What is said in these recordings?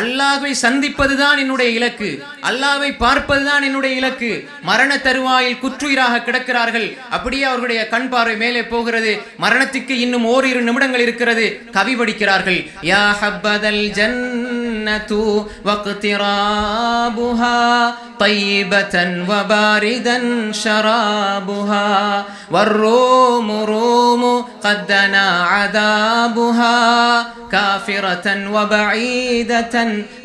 அல்லாஹ்வை சந்திப்பதுதான் என்னுடைய இலக்கு. அல்லாஹ்வை பார்ப்பதுதான் என்னுடைய இலக்கு. மரண தருவாயில் குற்றுயிராக கிடக்கிறார்கள். அப்படியே அவர்களுடைய கண் பார்வை மேலே போகிறது. மரணத்துக்கு இன்னும் ஓரிரு நிமிடங்கள் இருக்கிறது. கவி படிக்கிறார்கள். யா ஹப்பதல் ஜன்னது வக்திராபுஹா طيبة وباردا شرابها والروم روم قد دنا عذابها كافرة وبعيدة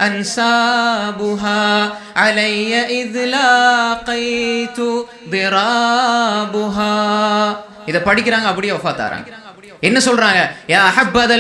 أنسابها علي إذ لاقيت ضرابها இதை படிக்கிறாங்க அப்படியே ஒஃபாத்தாராங்க என்ன சொல்றாங்க? யா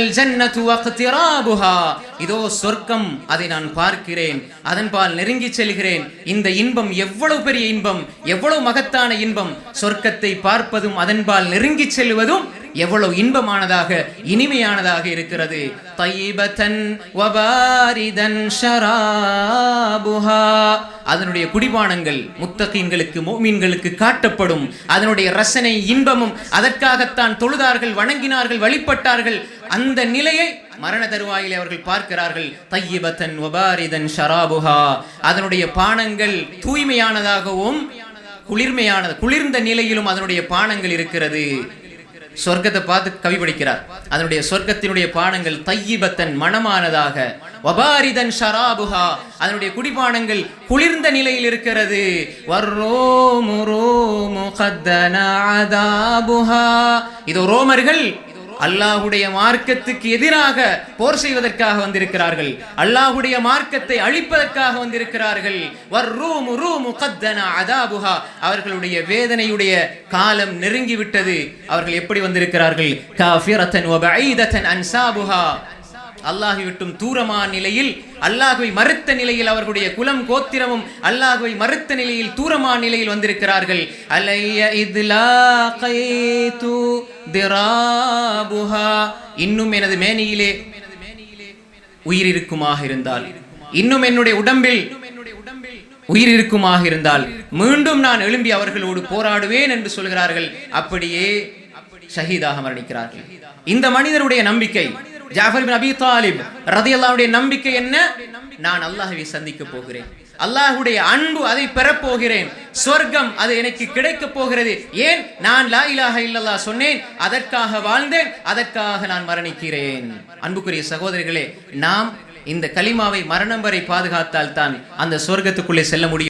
ஜன்னத்து வக்திராபுஹா. இதோ சொர்க்கம் அதை நான் பார்க்கிறேன். அதன்பால் நெருங்கி செல்கிறேன். இந்த இன்பம் எவ்வளவு பெரிய இன்பம் எவ்வளவு மகத்தான இன்பம். சொர்க்கத்தை பார்ப்பதும் அதன்பால் நெருங்கி செல்வதும் எவ்வளவு இன்பமானதாக இனிமையானதாக இருக்கிறது. தைபதன் வபாரிதன் ஷராபுஹா. அதனுடைய குடிபானங்கள் முத்தகீன்களுக்கு மோமீன்களுக்கு காட்டப்படும். அதனுடைய ரசனை இன்பமும் அதற்காகத்தான் தொழுதார்கள் வணங்கினார்கள் வழிபட்டார்கள். அந்த நிலையை மரண தருவாயில் அவர்கள் பார்க்கிறார்கள். தையபத்தன் வபாரிதன் ஷராபுஹா. அதனுடைய பானங்கள் தூய்மையானதாகவும் குளிர்மையானது குளிர்ந்த நிலையிலும் அதனுடைய பானங்கள் இருக்கிறது. சொர்க்கத்தை பார்த்து கவி படிக்கிறார். அதனுடைய சொர்க்கத்தினுடைய பானங்கள் தையிபத்தன் மனமானதாக. வபாரிதன் ஷராபுஹா. அதனுடைய குடிபானங்கள் குளிர்ந்த நிலையில் இருக்கிறது. வர்ரோமு முரோ கத்தன இதோ ரோமர்கள் அல்லாஹுடைய மார்க்கத்துக்கு எதிராக போர் செய்வதற்காக வந்திருக்கிறார்கள். அல்லாஹுடைய மார்க்கத்தை அழிப்பதற்காக வந்திருக்கிறார்கள். அதாபுஹா. அவர்களுடைய வேதனையுடைய காலம் நெருங்கி விட்டது அவர்கள் எப்படி வந்திருக்கிறார்கள்? அன்சாபுஹா. அல்லாஹை விட்டும் தூரமான நிலையில் அல்லாஹுவை மறுத்த நிலையில் அவர்களுடைய குலம் கோத்திரமும் அல்லாஹுவை மறுத்த நிலையில் தூரமான நிலையில் வந்திருக்கிறார்கள். அலைய இதுலா இன்னும் எனது மேனியிலே உயிர் இருக்குமாக இருந்தால். இன்னும் என்னுடைய உடம்பில் உயிர் இருக்குமாக இருந்தால். மீண்டும் நான் எழும்பி அவர்களோடு போராடுவேன் என்று சொல்கிறார்கள். அப்படியே ஷஹீதாக மரணிக்கிறார்கள். இந்த மனிதருடைய நம்பிக்கை ஜாஃபர் பின் அபி தாலிப் ரதியல்லாவுடைய நம்பிக்கை என்ன? நான் அல்லாஹவை சந்திக்க போகிறேன். அல்லாஹுடைய அன்பு அதை பெறப்போகிறேன். சொர்க்கம் அது எனக்கு கிடைக்க போகிறது. ஏன்? நான் லா இலாக இல்லல்லா சொன்னேன். அதற்காக வாழ்ந்தேன். அதற்காக நான் மரணிக்கிறேன். அன்புக்குரிய சகோதரிகளே நாம் இந்த கலிமாவை மரணம் வரை பாதுகாத்தால் தான் அந்த சொர்க்கத்துக்குள்ளே செல்ல முடியும்.